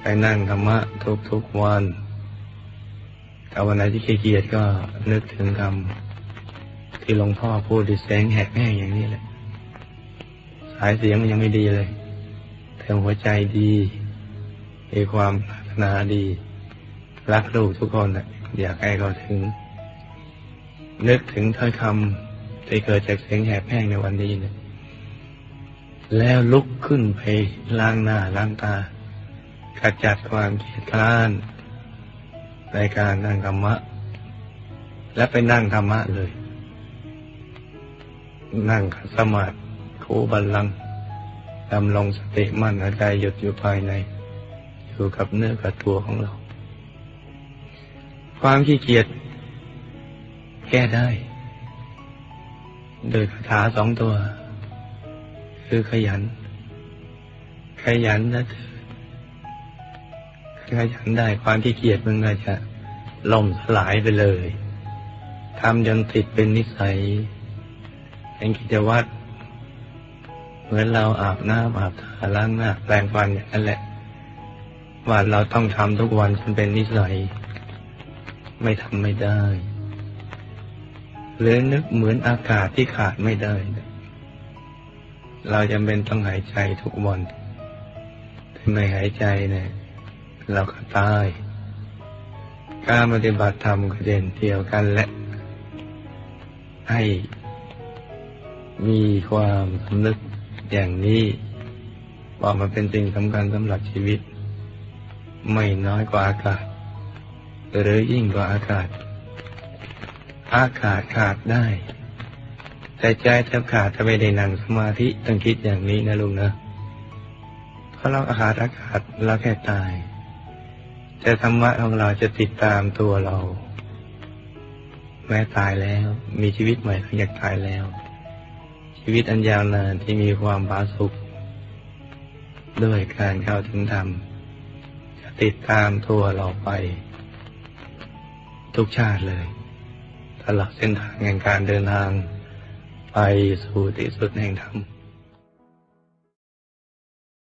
ไปนั่งธรรมะทุกทุกๆวันถ้าวันไหนที่ขี้เกียจก็นึกถึงคำที่หลวงพ่อพูดดิแสงแหกแห้งอย่างนี้แหละ สายเสียงมันยังไม่ดีเลยแต่หัวใจดีมีความปรารถนาดี รักลูกทุกคนน่ะอยากให้เขาถึง นึกถึงถ้อยคำที่เกิดจากเสียงแหบแห้งในวันนี้เนี่ยแล้วลุกขึ้นไปล้างหน้าล้างตา ขจัดความเกียดคร้านในการนั่งธรรมะ และไปนั่งธรรมะเลย นั่งสมาธิคูบัลลังดำลงสติมั่นหายใจหยุดอยู่ภายใน อยู่กับเนื้อกับตัวของเรา ความขี้เกียจแก้ได้ โดยคาถาสองตัว คือขยัน ขยันนะเธอ ขยันได้ ความขี้เกียจมันก็จะล่มสลายไปเลยทำจนติดเป็นนิสัยเป็นกิจวัตรเหมือนเราอาบน้ำอาบทาล้างหน้าแปรงฟันอย่างนั้นแหละว่าเราต้องทำทุกวันจนเป็นนิสัย ไม่ทำไม่ได้หรือนึกเหมือนอากาศที่ขาดไม่ได้ เราจำเป็นต้องหายใจทุกวันถ้าไม่หายใจเนี่ย เราก็ตาย การปฏิบัติธรรมก็เด่นเดียวกันและ ให้มีความสำนึกอย่างนี้ว่ามันเป็นสิ่งสำคัญสำหรับชีวิต ไม่น้อยกว่าอากาศ หรือยิ่งกว่าอากาศ อากาศขาดได้ แต่ใจแทบขาดถ้าไม่ได้นั่งสมาธิต้องคิดอย่างนี้นะลุงนะ เพราะเราขาดอากาศเราแค่ตาย แต่ธรรมะของเราจะติดตามตัวเรา แม้ตายแล้ว มีชีวิตใหม่หลังจากตายแล้ว ชีวิตอันยาวนานที่มีความผาสุกด้วยการเข้าถึงธรรม จะติดตามตัวเราไป ทุกชาติเลยตลอดเส้นทางแห่งการเดินทาง ไปสู่ที่สุดแห่งธรรม